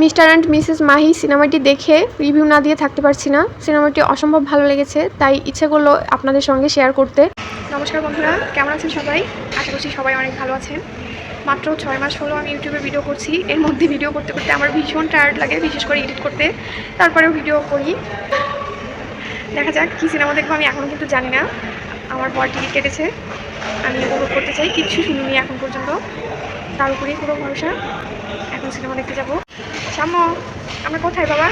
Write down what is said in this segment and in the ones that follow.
Mister and Mrs Mahi সিনেমাটি দেখে review না দিয়ে থাকতে পারছি না। সিনেমাটি অসম্ভব ভালো লেগেছে, তাই ইচ্ছে করল আপনাদের সঙ্গে শেয়ার করতে। নমস্কার বন্ধুরা, কেমন আছেন সবাই? আশা করছি সবাই অনেক ভালো আছেন। মাত্র ছয় মাস হলো আমি ইউটিউবে ভিডিও করছি। এর মধ্যে ভিডিও করতে করতে আমার ভীষণ টায়ার্ড লাগে, বিশেষ করে এডিট করতে। তারপরেও ভিডিও করি। দেখা যাক কী সিনেমা দেখব, আমি এখনও কিন্তু জানি না। আমার বর টিকিট কেটেছে। আমি উপভোগ করতে চাই, কিচ্ছু শুনিনি এখন পর্যন্ত। তার উপরেই পুরো ভরসা। এখন সিনেমা দেখতে যাব। সাম্য আমরা কোথায় বাবা?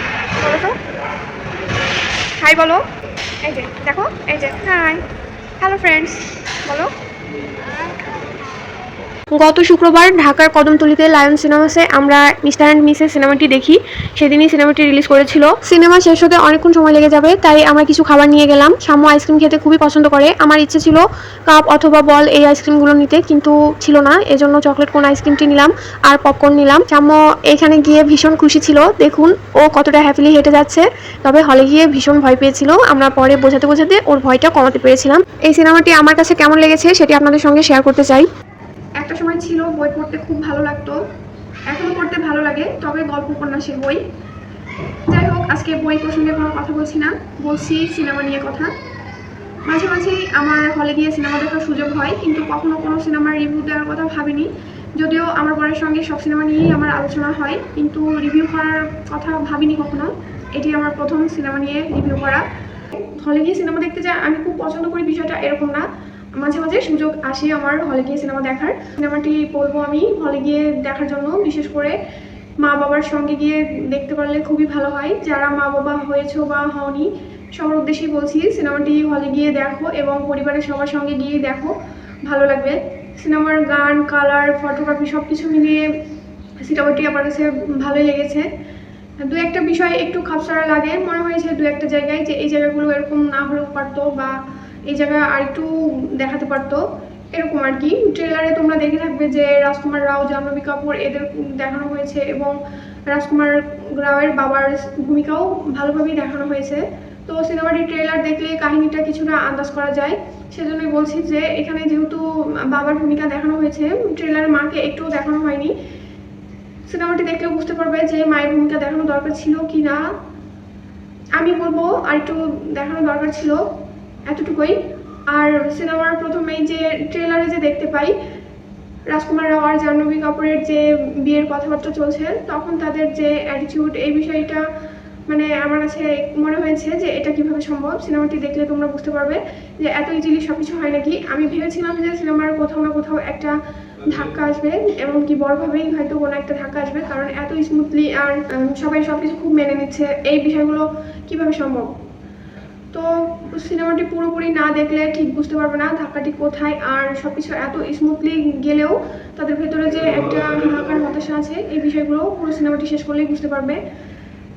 বলো তো। হাই বলো। এই যে, দেখো, এই যে হাই হ্যালো ফ্রেন্ডস বলো। গত শুক্রবার ঢাকার কদমতলিতে লায়ন সিনেমাসে আমরা মিস্টার অ্যান্ড মিসেস সিনেমাটি দেখি। সেদিনই সিনেমাটি রিলিজ করেছিল। সিনেমা শেষ হতে অনেকক্ষণ সময় লেগে যাবে, তাই আমরা কিছু খাবার নিয়ে গেলাম। সাম্য আইসক্রিম খেতে খুবই পছন্দ করে। আমার ইচ্ছে ছিল কাপ অথবা বল এই আইসক্রিমগুলো নিতে, কিন্তু ছিল না। এজন্য চকলেট কোন আইসক্রিমটি নিলাম আর পপকর্ন নিলাম। সাম্য এখানে গিয়ে ভীষণ খুশি ছিল। দেখুন, ও কতটা হ্যাপিলি হেঁটে যাচ্ছে। তবে হলে গিয়ে ভীষণ ভয় পেয়েছিল। আমরা পরে বোঝাতে বোঝাতে ওর ভয়টা কমাতে পেরেছিলাম। এই সিনেমাটি আমার কাছে কেমন লেগেছে সেটি আপনাদের সঙ্গে শেয়ার করতে চাই। একটা সময় ছিল, বই পড়তে খুব ভালো লাগতো, এখনও পড়তে ভালো লাগে, তবে গল্প উপন্যাসের বই। যাই হোক, আজকে বই প্রসঙ্গে কোনো কথা বলছি না, বলছি সিনেমা নিয়ে কথা। মাঝে মাঝেই আমার হলে গিয়ে সিনেমা দেখার সুযোগ হয়, কিন্তু কখনো কোনো সিনেমার রিভিউ দেওয়ার কথা ভাবিনি। যদিও আমার বরের সঙ্গে সব সিনেমা নিয়েই আমার আলোচনা হয়, কিন্তু রিভিউ করার কথা ভাবিনি কখনো। এটি আমার প্রথম সিনেমা নিয়ে রিভিউ করা। হলে গিয়ে সিনেমা দেখতে যা আমি খুব পছন্দ করি বিষয়টা এরকম না। মাঝে মাঝে সুযোগ আসে আমার হলে গিয়ে সিনেমা দেখার। সিনেমাটি বলব আমি, হলে গিয়ে দেখার জন্য, বিশেষ করে মা বাবার সঙ্গে গিয়ে দেখতে পারলে খুবই ভালো হয়। যারা মা বাবা হয়েছো বা হওনি, সবার উদ্দেশ্যেই বলছি, সিনেমাটি হলে গিয়ে দেখো এবং পরিবারের সবার সঙ্গে গিয়ে দেখো। ভালো লাগবে। সিনেমার গান, কালার ফটোগ্রাফি সব কিছু মিলিয়ে সিনেমাটি আমার কাছে ভালোই লেগেছে। দু একটা বিষয় একটু খাপসারা লাগে। মনে হয়েছে দু একটা জায়গায় যে এই জায়গাগুলো এরকম না হলেও পারতো বা এই জায়গায় আর একটু দেখাতে পারতো। এরকম আর কি। ট্রেলারে তোমরা দেখে থাকবে যে রাজকুমার রাও, জাহ্নবী কাপুর এদের দেখানো হয়েছে এবং রাজকুমার রাওয়ের বাবার ভূমিকাও ভালোভাবেই দেখানো হয়েছে। তো সিনেমাটির ট্রেলার দেখলে কাহিনীটা কিছুটা আন্দাজ করা যায়। সেজন্যই বলছি যে এখানে যেহেতু বাবার ভূমিকা দেখানো হয়েছে ট্রেলারে মাকে একটুও দেখানো হয়নি। সিনেমাটি দেখলে বুঝতে পারবে যে মায়ের ভূমিকা দেখানো দরকার ছিল কি না আমি বলব আর একটু দেখানো দরকার ছিল। এতটুকুই। আর সিনেমার প্রথমেই যে ট্রেলারে যে দেখতে পাই, রাজকুমার রাও আর জাহ্নবী কাপুরের যে বিয়ের কথাবার্তা চলছে, তখন তাদের যে অ্যাটিটিউড এই বিষয়টা মানে আমার কাছে মনে হয়েছে যে এটা কীভাবে সম্ভব। সিনেমাটি দেখলে তোমরা বুঝতে পারবে যে এত ইজিলি সব কিছু হয় নাকি। আমি ভেবেছিলাম যে সিনেমার কোথাও না কোথাও একটা ধাক্কা আসবে, এমনকি বড়ভাবেই হয়তো কোনো একটা ধাক্কা আসবে, কারণ এত স্মুথলি আর সবাই সব কিছু খুব মেনে নিচ্ছে। এই বিষয়গুলো কীভাবে সম্ভব? তো সিনেমাটি পুরোপুরি না দেখলে ঠিক বুঝতে পারবে না ধাক্কাটি কোথায় আর সব কিছু এত স্মুথলি গেলেও তাদের ভেতরে যে একটা হাহাকার হতাশা আছে, এই বিষয়গুলো পুরো সিনেমাটি শেষ করলেই বুঝতে পারবে।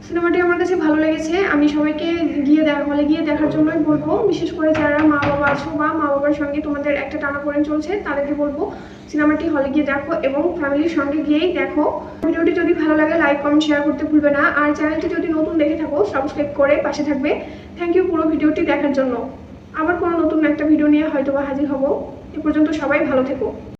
সিনেমাটি আমার কাছে ভালো লেগেছে। আমি সবাইকে গিয়ে দেখা হলে গিয়ে দেখার জন্যই বলব। বিশেষ করে যারা মা বাবা আছো বা মা বাবার সঙ্গে তোমাদের একটা টানাপোড়েন চলছে, তাদেরকে বলব, সিনেমাটি হলে গিয়ে দেখো এবং ফ্যামিলির সঙ্গে গিয়েই দেখো। ভিডিওটি যদি ভালো লাগে লাইক কমেন্ট শেয়ার করতে ভুলবে না। আর চ্যানেলটি যদি নতুন দেখে থাকো সাবস্ক্রাইব করে পাশে থাকবে। থ্যাংক ইউ পুরো ভিডিওটি দেখার জন্য। আবার কোনো নতুন একটা ভিডিও নিয়ে হয়তো বা হাজির হব। এ পর্যন্ত সবাই ভালো থেকো।